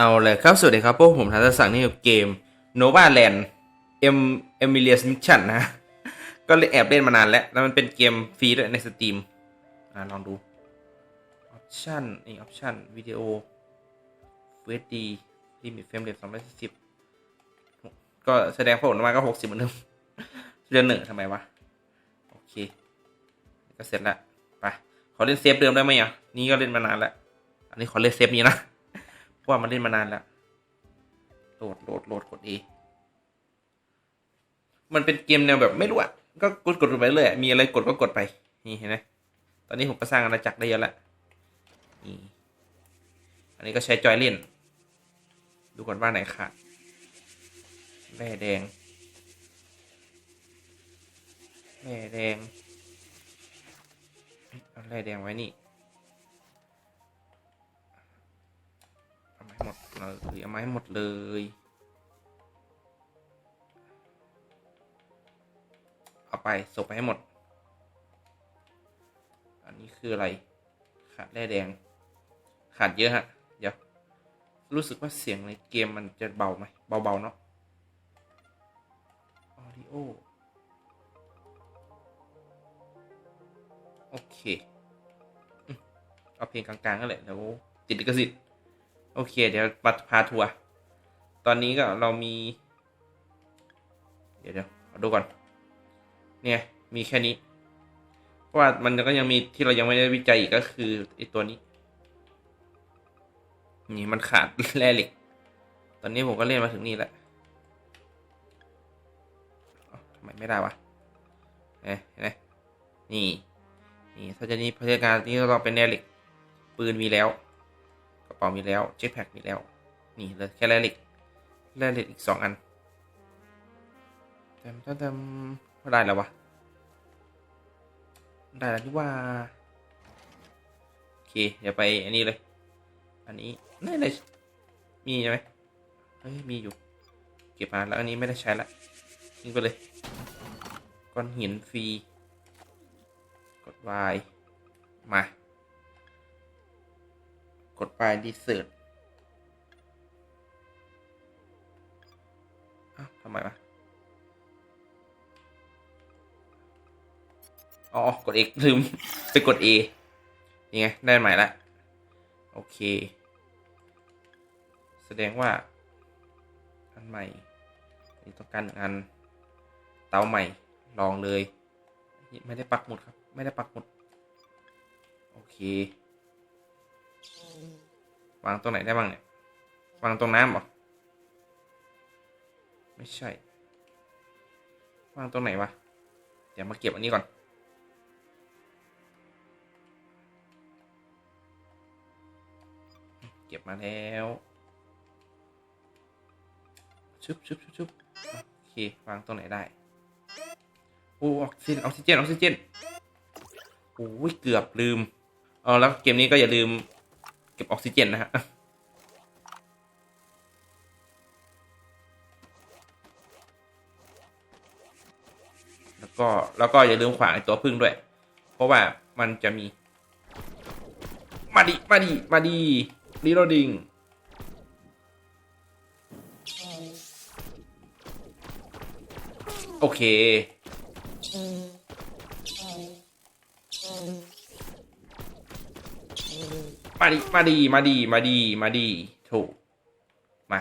เอาเลยครับสวัสดีครับพวกผมทัศสังนี่กับเกม Nova Land M Emilius Mission นนะ ก็เลยแอบเล่นมานานแล้ว แล้วมันเป็นเกมฟรีด้วยในสตรีมอ่าลองดูออปชั่นนี่ออปชั่นวิดีโอ FD ลิมิตเฟรมเรท240ก็แสดงผลออกมาก็60เหมือนเดิมเดือนหนึ่งทำไมวะ โอเค ก็เสร็จละไปขอเล่นเซฟเดิมได้ไหมอะนี่ก็เล่นมานานแล้ว อันนี้ขอเล่นเซฟนี้นะ ว่ามันเล่นมานานแล้วโหลดโหลดโหลดกด A มันเป็นเกมแนวแบบไม่รู้อะก็กดกดไปเลยมีอะไรกดก็กดไป นี่เห็นไหมตอนนี้ผมก็สร้างอาณาจักรได้เยอะแล้วนี่อันนี้ก็ใช้จอยเล่น ดูก่อนว่าไหนขาดแร่แดงแร่แดงเอ้ยเอาแร่แดงไว้นี่ เลยเอามาให้หมดเลย เอาไปส่งไปให้หมด อันนี้คืออะไร ขาดแร่แดง ขาดเยอะฮะ เดี๋ยว รู้สึกว่าเสียงในเกมมันจะเบาไหม เบา ๆ เนาะ audio โอเคอืมเอาเพลงกลางๆก็แหละเดี๋ยวติดลิขสิทธิ์ โอเค เดี๋ยวปัดพาทัวร์ตอนนี้ก็เรามี เดี๋ยวเดี๋ยวดูก่อน เนี่ย มีแค่นี้ เพราะว่ามันก็ยังมีที่เรายังไม่ได้วิจัยอีกก็คือไอตัวนี้ นี่มันขาดแร่เหล็ก ตอนนี้ผมก็เล่นมาถึงนี่แหละเอ้าทำไมไม่ได้วะเอ๊ะเห็นไหมนี่ นี่ถ้าจะนี่พัฒนาการนี้เราเป็นแร่เหล็ก ปืนมีแล้ว กระเป๋ามีแล้วเจ็ตแพ็กมีแล้ว นี่เลยแค่แรเล็กแรเล็กอีกสองอันเต็มเต็มเต็มก็ได้แล้ววะ ได้แล้วที่ว่า โอเคเดี๋ยวไปอันนี้เลย อันนี้นี่เลยมีใช่ไหมเฮ้ยมีอยู่ เก็บมาแล้วอันนี้ไม่ได้ใช้ละทิ้งไปเลย ก้อนหินฟรี กด Y มา กดไปดีเซิร์ตอ้าวทำไมวะ อ๋อ กด X ลืมไปกด A นี่ไง ได้ใหม่ละ โอเค แสดงว่า อันใหม่นี่ต้องการงอัน เตาใหม่ ลองเลย ไม่ได้ปักหมุดครับ ไม่ได้ปักหมุด โอเค วางตรงไหนได้บ้างเนี่ยวางตรงน้ำหรอ ไม่ใช่ วางตรงไหนวะ เดี๋ยวมาเก็บอันนี้ก่อน เก็บมาแล้วชุบชุบชุบชุบโอเค วางตรงไหนได้โอ้ออกซิเจนออกซิเจนออกซิเจนโอ้ยเกือบลืม เออแล้วเกมนี้ก็อย่าลืม เก็บออกซิเจนนะฮะแล้วก็แล้วก็อย่าลืมขวางไอตัวพึ่งด้วย เพราะว่ามันจะมี มาดิ มาดิ มาดิรีโหลดิงโอเค มาดิ มาดี มาดี มาดี มาดี ถูก มา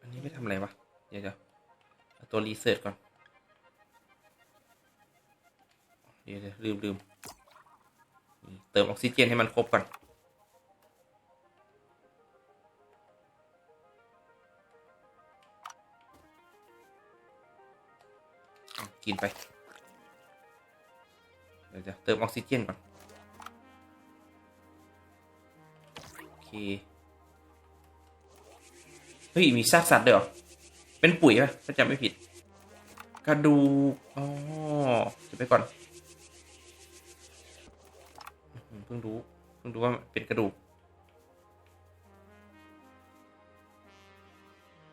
อันนี้ไม่ทำอะไรวะ เดี๋ยวเดี๋ยวตัวรีเสิร์ชก่อน เดี๋ยวเดี๋ยวลืมลืมเติมออกซิเจนให้มันครบก่อน กินไป ดี๋ยวจะเติมออกซิเจนก่อน โอเค เฮ้ย มีซากสัตว์ด้วยเหรอ เป็นปุ๋ยป่ะ ถ้าจำไม่ผิด กระดูกอ๋อเก็บไปก่อน เพิ่งรู้ เพิ่งรู้ว่าเป็นกระดูก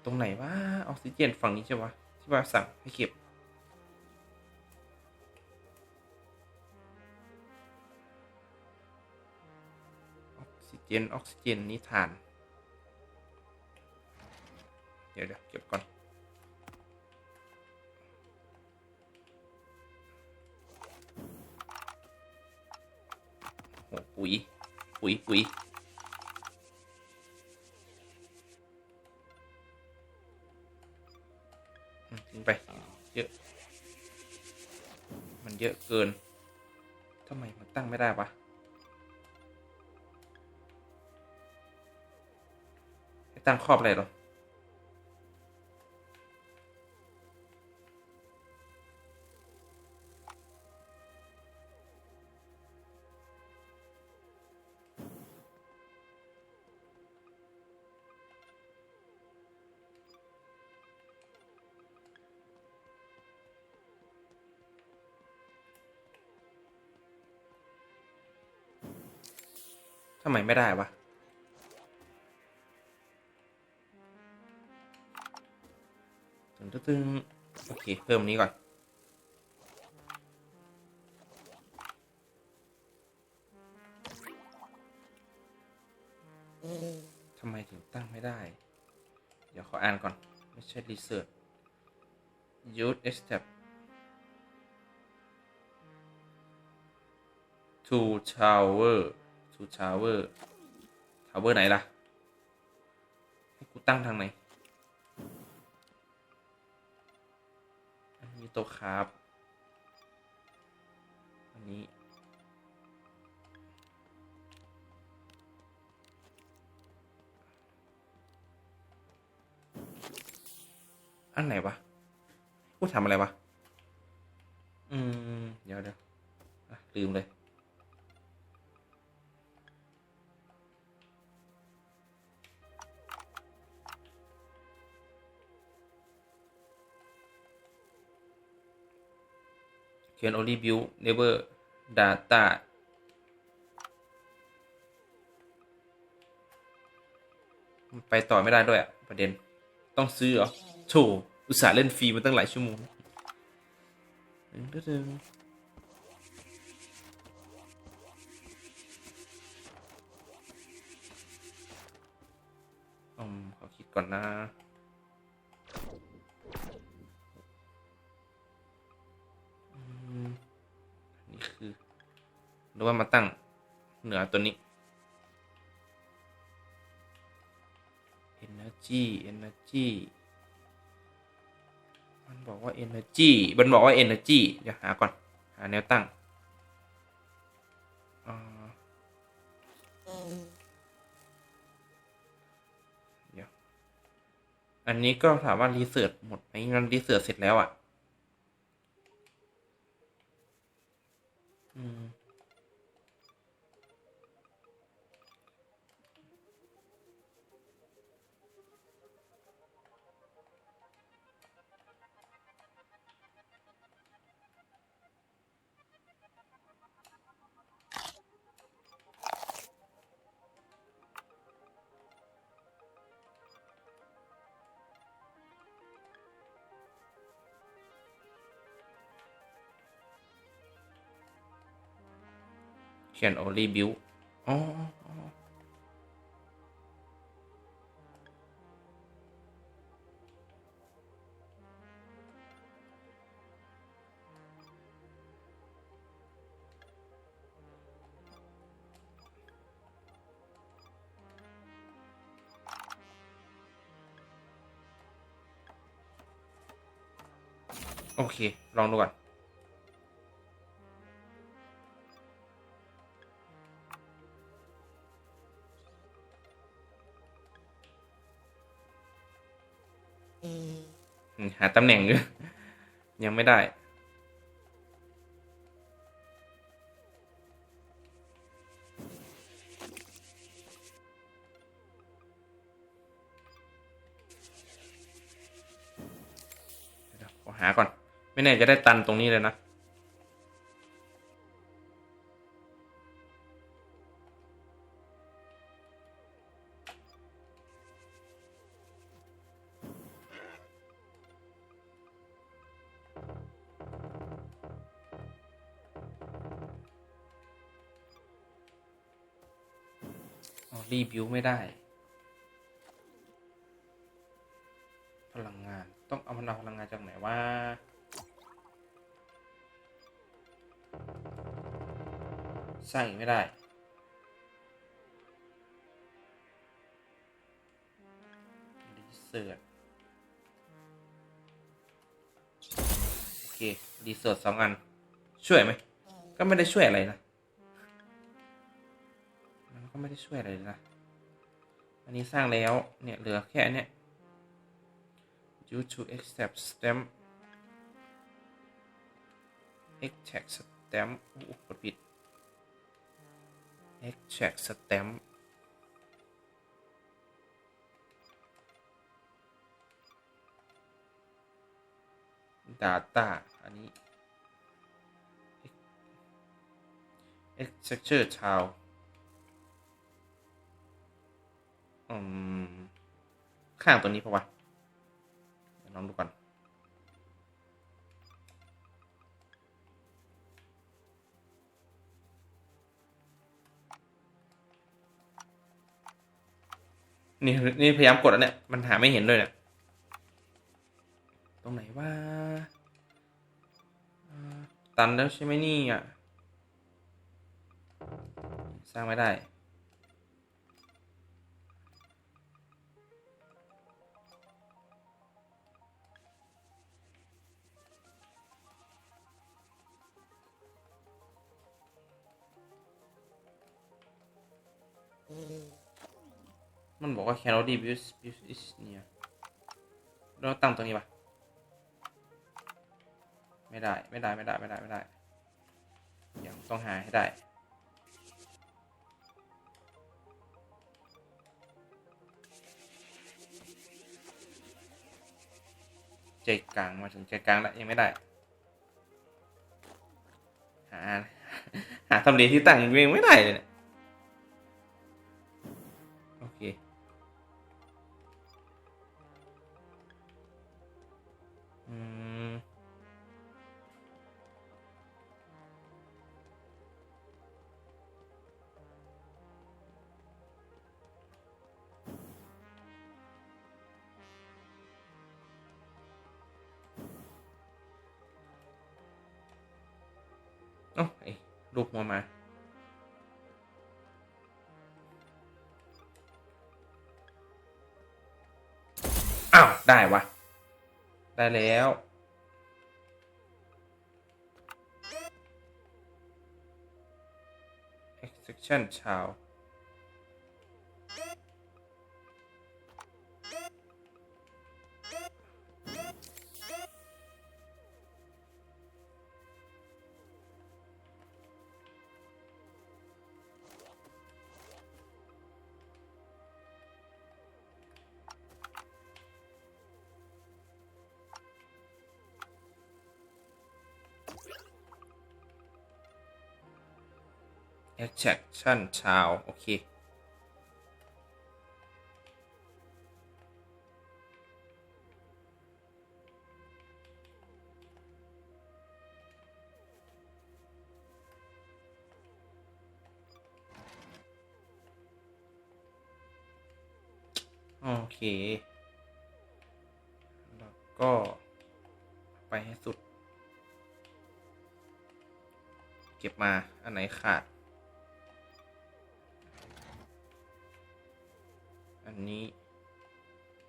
ตรงไหนว่าออกซิเจนฝั่งนี้ใช่ปะที่ว่าสั่งให้เก็บ ออกซินออกซิเจนนี่ทาน เดี๋ยวเดี๋ยวเก็บก่อน โอ้ปุ๋ย ปุ๋ย ปุ๋ยทิ้งไป เยอะ มันเยอะเกินทำไม มันตั้งไม่ได้วะ ตั้งครอบอะไรหรอ ทำไมไม่ได้วะ ตึงตึงโอเค เพิ่มนี้ก่อน ทำไมถึงตั้งไม่ได้ เดี๋ยวขออ่านก่อน ไม่ใช่ research use step to tower to tower tower ไหนล่ะ ให้กูตั้งทางไหน โต๊ะครับอันนี้ อันไหนวะกูทำอะไรวะ อืม เดี๋ยวเดี๋ยวลืมเลย can only build never data ไปต่อไม่ได้ด้วยอะประเด็นต้องซื้อเหรอโถอุตส่าห์เล่นฟรีมาตั้งหลายชั่วโมงดึงดึงอืมขอคิดก่อนนะ หรือว่ามาตั้งเหนือตัวนี้ energy energy มันบอกว่า energy มันบอกว่า energy เดี๋ยวหาก่อน หาแนวตั้งเดี๋ยว อันนี้ก็ถามว่ารีเสิร์ชหมดไหมมันรีเสิร์ชเสร็จแล้วอะ อืม can only build อ๋อโอเค ลองดูก่อนาตำแหน่งอยู่ยังไม่ได้ หาก่อน ไม่แน่จะได้ตันตรงนี้เลยนะ รีบิวไม่ได้ พลังงาน ต้องเอามันเอาพลังงานจากไหนว่าสร้างอีกไม่ได้ รีเสิร์ชโอเค รีเสิร์ชสองอัน ช่วยไหม ก็ไม่ได้ช่วยอะไรนะ ก็ไม่ได้ช่วยอะไรเลยนะ อันนี้สร้างแล้ว เนี่ย เหลือแค่อันเนี้ย due to accept stamp extract stamp อ้โหกดผิด extract stamp data อันนี้ extracture child ข้างตัวนี้ปะวะลองดูก่อน นี่นี่พยายามกดแล้วเนี่ย มันหาไม่เห็นด้วยเนี่ย ตรงไหนว่า ตันแล้วใช่ไหมนี่อะ สร้างไม่ได้ มันบอกว่า cannot be used used is near เราตั้งตรงนี้ปะไม่ได้ ไม่ได้ ไม่ได้ ไม่ได้ ไม่ได้ยังต้องหาให้ได้ใจกลางมาถึงใจกลางแล้วยังไม่ได้ หา หาทำเลที่ตั้งยังไม่ได้เลยเนี่ย เอ้าไอ้ลูกหัวมา อ้าว ได้วะ ได้แล้ว extraction ชาว extraction ชาวโอเค โอเค แล้วก็ไปให้สุด เก็บมาอันไหนขาด นนี้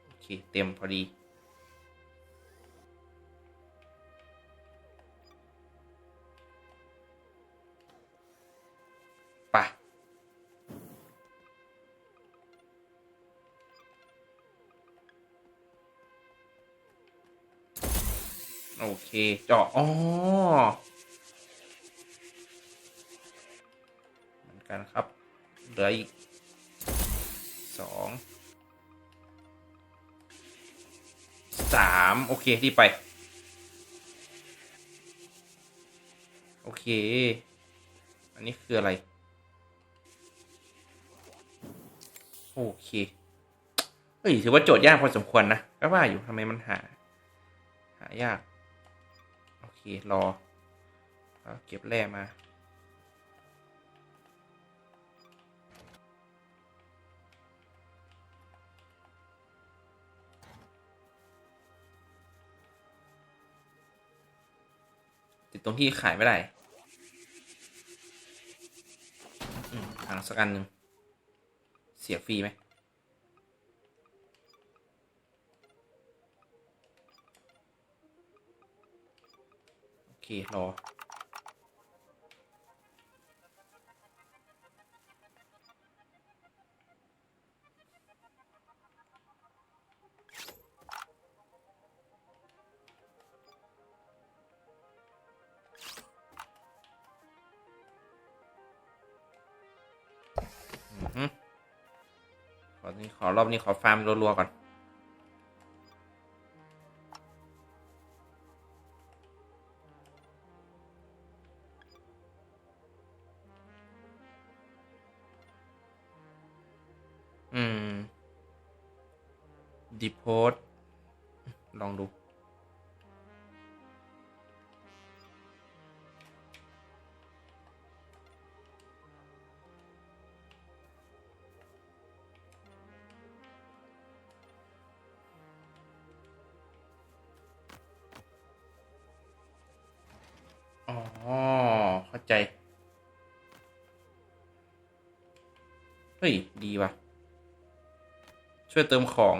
โอเค เต็มพอดี ไป โอเค เจาะอ๋อเหมือนกันครับ เหลืออีกสอง สามโอเคที่ไป โอเค อันนี้คืออะไร โอเค เฮ้ย ถือว่าโจทย์ยากพอสมควรนะก็ว่าอยู่ทำไมมันหา หายาก โอเค รอเอาเก็บแร่มา ตรงที่ขายไม่ได้อืมถังสักอันหนึ่งเสียฟรีไหมโอเค รอ รอบนี้ขอฟาร์มรัวๆก่อน ฮ้ย ดีว่ะ ช่วยเติมของ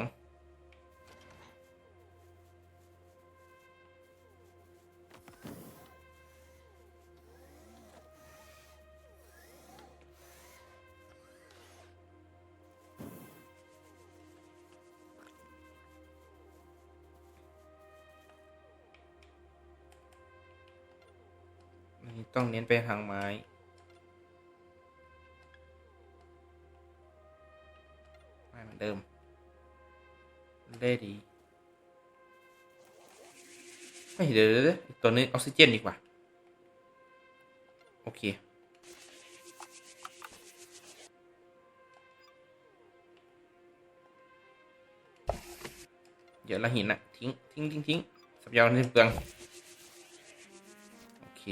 ต้องเน้นไปทางไม้ อนเดิม ได้ดี ไม่เดี๋ยวเดี๋ยวเดี๋ยวตัวนี้ออกซิเจนดีกว่า โอเค เดี๋ยวละหินอะทิ้ง ทิ้งทิ้งทิ้งสับยาวนี่เปลือง โอเค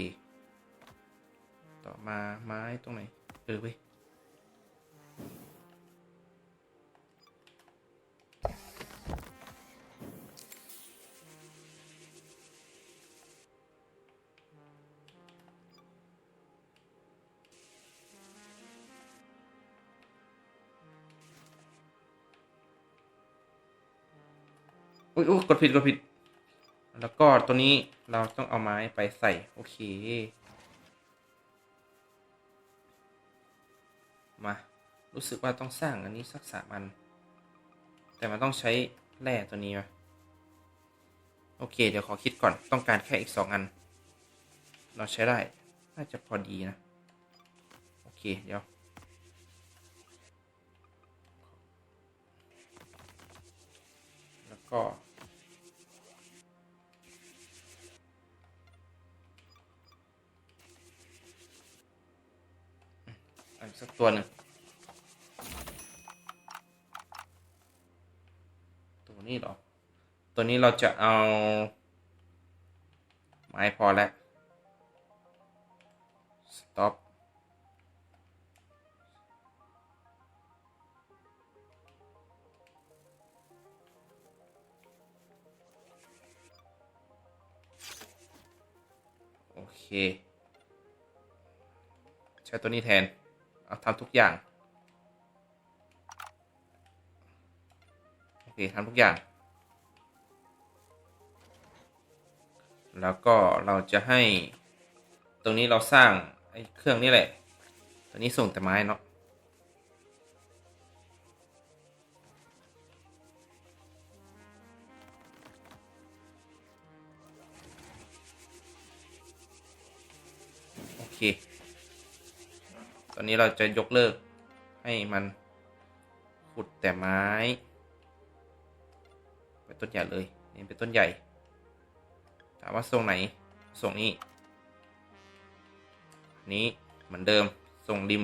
ต่อมาไม้ตรงไหน เออเว้ย อุ้ยกดผิดกดผิด แล้วก็ตัวนี้เราต้องเอาไม้ไปใส่ โอเค มา รู้สึกว่าต้องสร้างอันนี้สักสามอัน แต่มันต้องใช้แร่ตัวนี้มาโอเค เดี๋ยวขอคิดก่อนต้องการแค่อีกสองอัน เราใช้ได้ น่าจะพอดีนะ โอเค เดี๋ยวแล้วก็ สักตัวหนึ่งตัวนี้หรอ ตัวนี้เราจะเอา ไม้พอแล้ว stop โอเค ใช้ตัวนี้แทน ทำทุกอย่าง โอเคทำทุกอย่าง แล้วก็เราจะให้ ตรงนี้เราสร้างไอ้เครื่องนี้แหละ ตัวนี้ส่งแต่ไม้เนาะ ตอนนี้เราจะยกเลิกให้มันขุดแต่ไม้เป็นต้นใหญ่เลยนี่เป็นต้นใหญ่ ถามว่าทรงไหนทรงนี้ นี้เหมือนเดิมทรงริม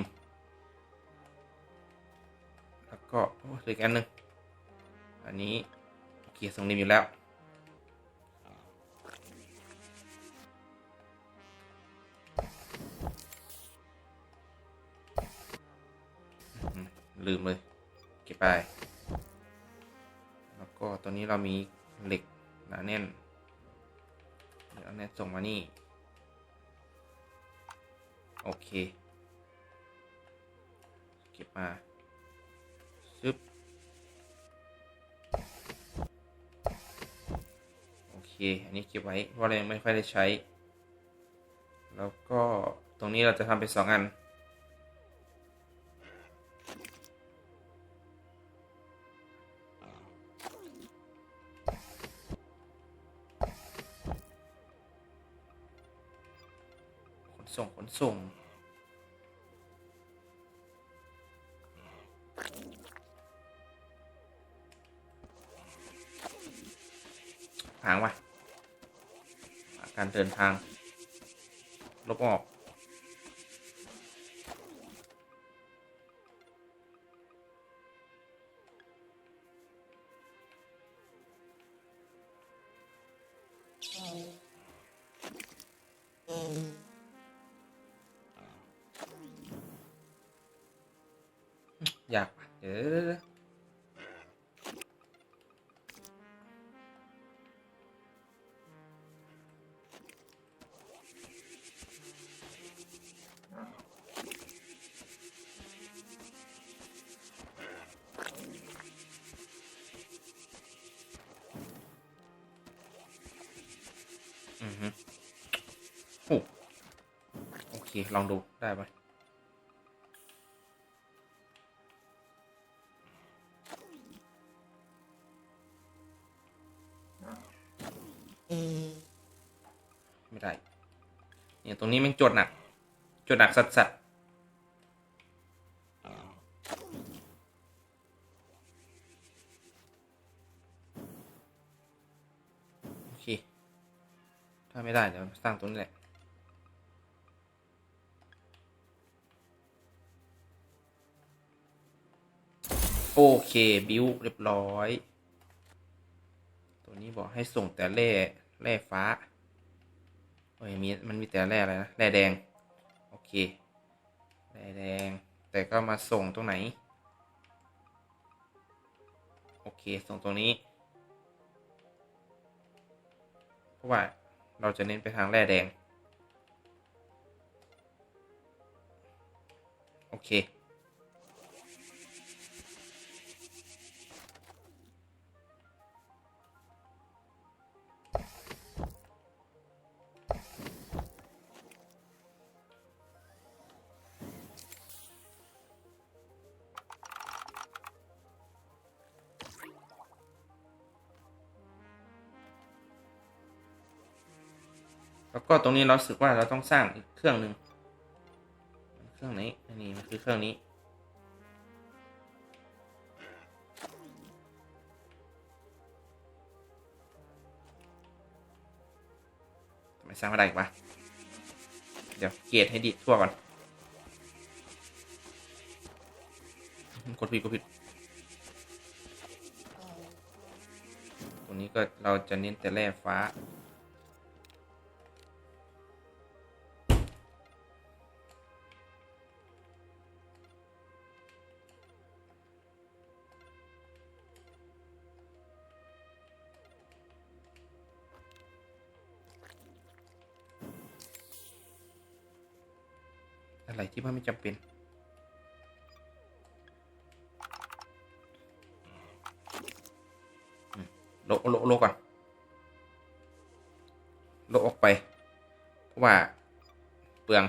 แล้วก็อ้เหลืออกอันหนึ่งอันนี้โอเคทรงริมอยู่แล้ว ลืมเลย เก็บไป แล้วก็ตัวนี้เรามีเหล็กหนาแน่น เดี๋ยวเอาแน่นส่งมานี่ โอเค เก็บมาชึบโอเค อันนี้เก็บไว้เพราะเรายังไม่ค่อยได้ใช้ แล้วก็ตรงนี้เราจะทำเป็นสองอัน ส่ง ทางวะการเดินทาง ลบออก ลองดูได้ไหมไม่ได้ เนี่ย ตรงนี้มันจดหนัก จดหนักสัสสัสโอเค ถ้าไม่ได้เดี๋ยวสร้างตรงนี้แหละ เคบิวเรียบร้อย ตัวนี้บอกให้ส่งแต่แร่แร่ฟ้าโอ้ยมีมันมีแต่แร่อะไรนะแร่แดง โอเคแร่แดง แต่ก็มาส่งตรงไหน โอเคส่งตรงนี้ เพราะว่าเราจะเน้นไปทางแร่แดง โอเค ก็ตรงนี้เราสึกว่าเราต้องสร้างอีกเครื่องหนึ่งเครื่องนี้อันนี้มันคือเครื่องนี้ ทำไมสร้างไม่ได้อีกวะเดี๋ยวเกตให้ดีทั่วก่อน กดผิดกดผิด ตรงนี้ก็เราจะเน้นแต่แร่ฟ้า อะไรที่ว่าไม่จำเป็น โลโลโลก่อนโลออกไป เพราะว่าเปลือง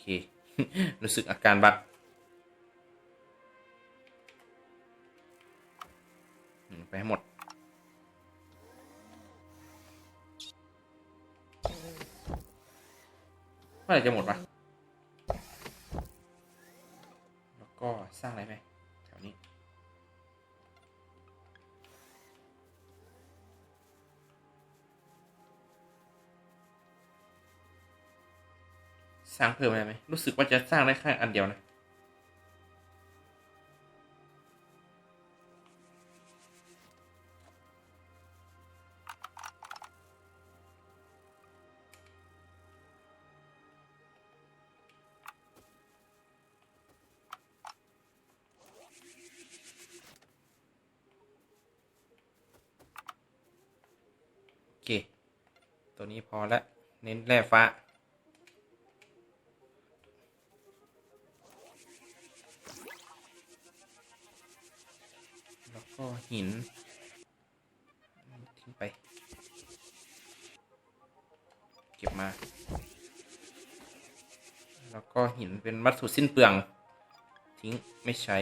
เค รู้สึกอาการบักไปให้หมด เมื่อไหร่จะหมดวะ สร้างเพิ่มได้ไหมรู้สึกว่าจะสร้างได้แค่อันเดียวนะตัวนี้พอแล้ว เน้นแร่ฟ้า ก็หิน ทิ้งไป เก็บมา แล้วก็หินเป็นวัตถุสิ้นเปลือง ทิ้งไม่ใช้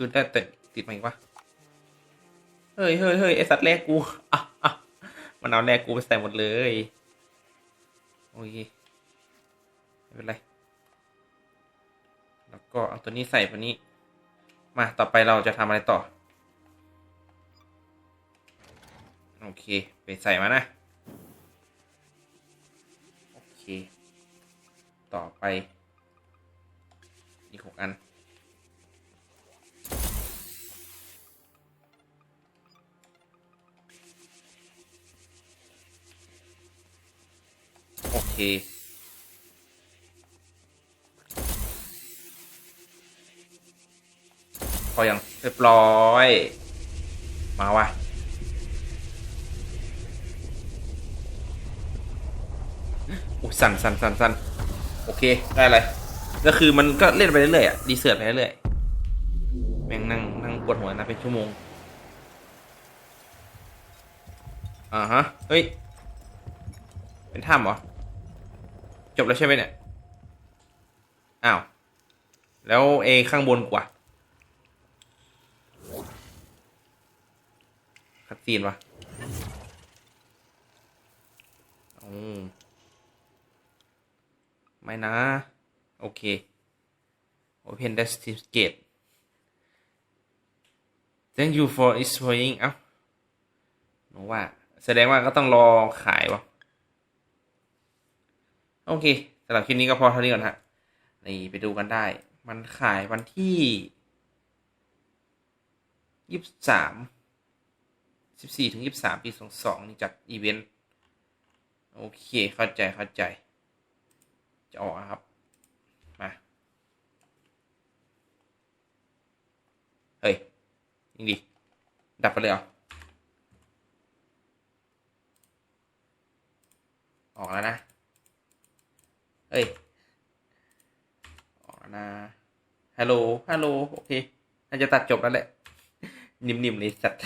คือได้แต่ติดมาอีกวะเฮ้ยเฮ้ยเฮ้ยไอสัตว์แรกกูอะอะมันเอาแรกกูไปใส่หมดเลย โอเคไม่เป็นไร แล้วก็เอาตัวนี้ใส่ตัวนี้ มาต่อไปเราจะทำอะไรต่อ โอเค ไปใส่มานะ โอเค ต่อไป อีกหกอัน เคพออยังเรียบร้อย มาว่ะอุ้ยสั่นสั่นสั่นสั่นโอเค ได้เลยก็คือมันก็เล่นไปเรื่อยๆอะดีเสิร์ตไปเรื่อยๆแม่งนั่งนั่งปวดหัวนะเป็นชั่วโมงอ่าฮะ เฮ้ย เป็นถ้ำเหรอ จบแล้วใช่ไหมเนี่ยอ้าวแล้วเอข้างบนกว่าคัดซีนวะอืมไม่นะ โอเค Open the Steam Gate Thank you for exploring เอ้าหนูว่า แสดงว่าก็ต้องรอขายวะ โอเคสำหรับคลิปนี้ก็พอเท่านี้ก่อนฮะนี่ไปดูกันได้ มันขายวันที่ยี่สิบสามสิบสี่ถึงยี่สิบสามปีสองสองนี่จัดอีเวนต์ โอเค เข้าใจเข้าใจ จะออกนะครับ มา เฮ้ยยิงดิดับไปเลยเหรอออกแล้วนะ เอ้ยออกนะฮัลโหลฮัลโหลโอเคน่าจะตัดจบแล้วแหละ นิ่มๆเลยสัตว์